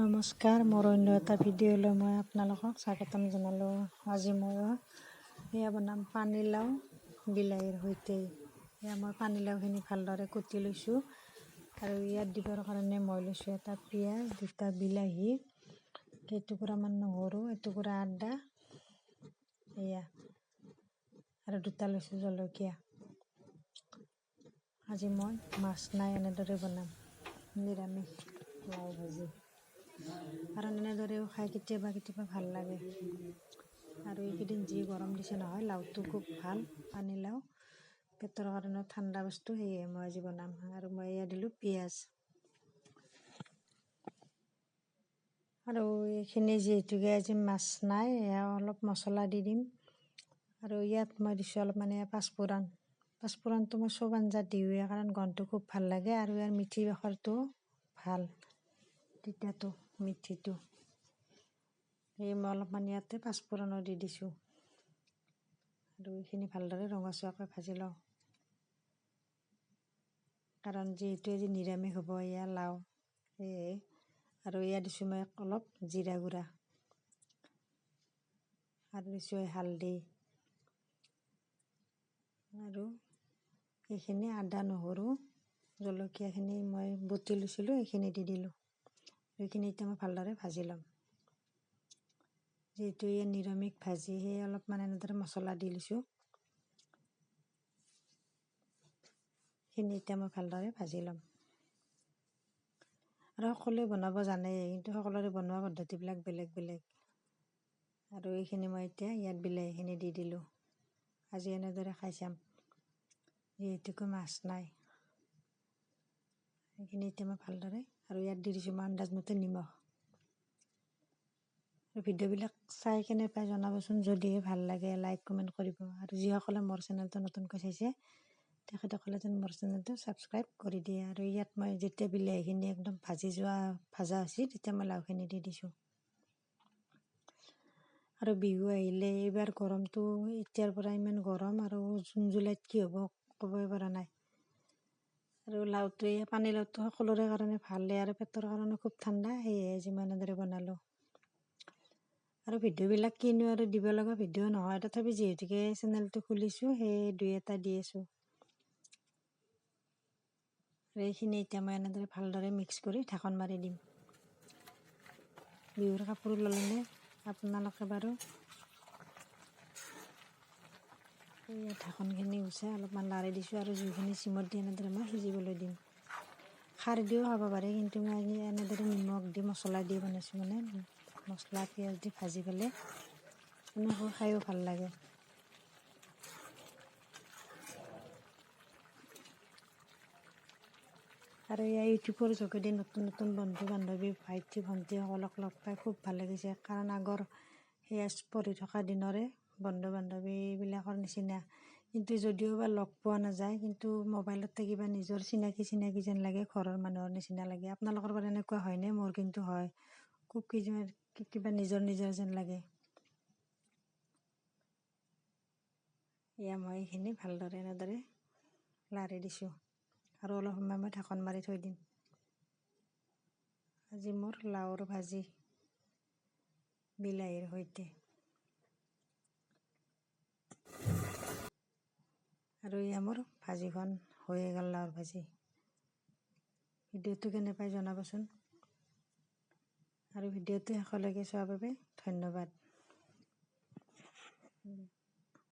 নমস্কাৰ, মোৰ অন্য এটা ভিডিঅ'লৈ মই আপোনালোকক স্বাগতম জনালোঁ। আজি মই এয়া বনাম পানীলাও বিলাহীৰ সৈতে। এয়া মই পানীলাওখিনি ভালদৰে কুটি লৈছোঁ আৰু ইয়াত দিবৰ কাৰণে মই লৈছোঁ এটা পিঁয়াজ, দুটা বিলাহী কেইটুকুৰামান নহৰু, এটুকুৰা আদা, এয়া, আৰু দুটা লৈছোঁ জলকীয়া। আজি মই মাছ নাই এনেদৰে বনাম, নিৰামিষ। লাও ভাজি। কাৰণ এনেদৰেও খাই কেতিয়াবা কেতিয়াবা ভাল লাগে। আৰু এইকেইদিন যি গৰম দিছে নহয় লাওটো খুব ভাল পানীলাও পেটৰ কাৰণে ঠাণ্ডা বস্তু সেয়ে মই আজি বনাম। আৰু মই এয়া দিলোঁ পিঁয়াজ। আৰু এইখিনি যিহেতুকে আজি মাছ নাই এয়া অলপ মছলা দি দিম। আৰু ইয়াত মই দিছোঁ অলপ মানে পাঁচফোৰণ পাঁচফোৰণটো মই চব আঞ্জাত দিওঁৱে কাৰণ গন্ধটো খুব ভাল লাগে। আৰু ইয়াৰ মিঠি বেখৰটো ভাল তিতাটো। মিঠিটো। এই মই অলপমান ইয়াতে পাঁচফোৰণো দি দিছোঁ। আৰু এইখিনি ভালদৰে ৰঙচুৱাকৈ ভাজি লওঁ। কাৰণ যিহেতু আজি নিৰামিষ হ'ব এয়া লাও সেয়ে। আৰু এয়া দিছোঁ মই অলপ জিৰা গুড়া। আৰু দিছোঁ হালধি। আৰু এইখিনি আদা নহৰু জলকীয়াখিনি মই বটি লৈছিলোঁ এইখিনি দি দিলোঁ। এইখিনি এতিয়া মই ভালদৰে ভাজি ল'ম। যিহেতু এই নিৰামিষ ভাজি সেয়ে অলপমান এনেদৰে মছলা দি লৈছোঁ। এইখিনি এতিয়া মই ভালদৰে ভাজি ল'ম। আৰু সকলোৱে বনাব জানেই কিন্তু সকলোৰে বনোৱা পদ্ধতিবিলাক বেলেগ বেলেগ। আৰু এইখিনি মই এতিয়া ইয়াত বিলাহীখিনি দি দিলোঁ। আজি এনেদৰে খাই চাম। যিহেতুকে মাছ নাই। এইখিনি এতিয়া মই ভালদৰে আৰু ইয়াত দি দিছোঁ মই আন্দাজমতে নিমখ। আৰু ভিডিঅ'বিলাক চাই কেনে পাই জনাবচোন যদিহে ভাল লাগে লাইক কমেণ্ট কৰিব। আৰু যিসকলে মোৰ চেনেলটো নতুনকৈ চাইছে তেখেতসকলে যেন মোৰ চেনেলটো ছাবস্ক্ৰাইব কৰি দিয়ে। আৰু ইয়াত মই যেতিয়া বিলাহীখিনি একদম ভাজি যোৱা ভাজা হৈছে তেতিয়া মই লাওখিনি দি দিছোঁ। আৰু বিহু আহিলে এইবাৰ গৰমটো এতিয়াৰ পৰা ইমান গৰম আৰু জুন জুলাইত কি হ'ব ক'বই পৰা নাই। আৰু লাওটোৱে পানীলাওটো সকলোৰে কাৰণে ভালে। আৰু পেটৰ কাৰণে খুব ঠাণ্ডা সেয়েহে যিমান এনেদৰে বনালোঁ। আৰু ভিডিঅ'বিলাক কিনো আৰু দিব লগা ভিডিঅ' নহয়। তথাপি যিহেতুকে চেনেলটো খুলিছোঁ সেই দুই এটা দি আছোঁ। আৰু এইখিনি এতিয়া মই এনেদৰে ভালদৰে মিক্স কৰি ঢাকন মাৰি দিম। বিহুৰ কাপোৰ ল'লে আপোনালোকে বাৰু এই ঢাকনখিনি গুচাই অলপমান লাৰি দিছোঁ আৰু জুইখিনি চিমত দি এনেদৰে মই সিজিবলৈ দিম। খাৰ দিও খাব পাৰে কিন্তু মই এনেদৰে নিমখ দি মছলা দি বনাইছোঁ মানে মছলা পিঁয়াজ দি ভাজি পেলাই। এনেকৈ খায়ো ভাল লাগে। আৰু এয়া ইউটিউবৰ যোগেদি নতুন নতুন বন্ধু বান্ধৱী ভাইটি ভণ্টিসকলক লগ পাই খুব ভাল লাগিছে কাৰণ আগৰ সেয়া পঢ়ি থকা দিনৰে বন্ধু বান্ধৱীবিলাকৰ নিচিনা। কিন্তু যদিও বা লগ পোৱা নাযায় কিন্তু মোবাইলতে কিবা নিজৰ চিনাকি চিনাকি যেন লাগে ঘৰৰ মানুহৰ নিচিনা লাগে। আপোনালোকৰ পৰা এনেকুৱা হয়নে? মোৰ কিন্তু হয়। খুব কিবা নিজৰ নিজৰ যেন লাগে। এয়া মই এইখিনি ভালদৰে এনেদৰে লাৰি দিছোঁ। আৰু অলপ সময় মই ঢাকন মাৰি থৈ দিম। আজি মোৰ লাওৰ ভাজি বিলাহীৰ সৈতে। আৰু এই মোৰ ভাজিখন হৈয়ে গ'ল লাওৰ ভাজি। ভিডিঅ'টো কেনে পাই জনাবচোন। আৰু ভিডিঅ'টো শেষলৈকে চোৱাৰ বাবে ধন্যবাদ।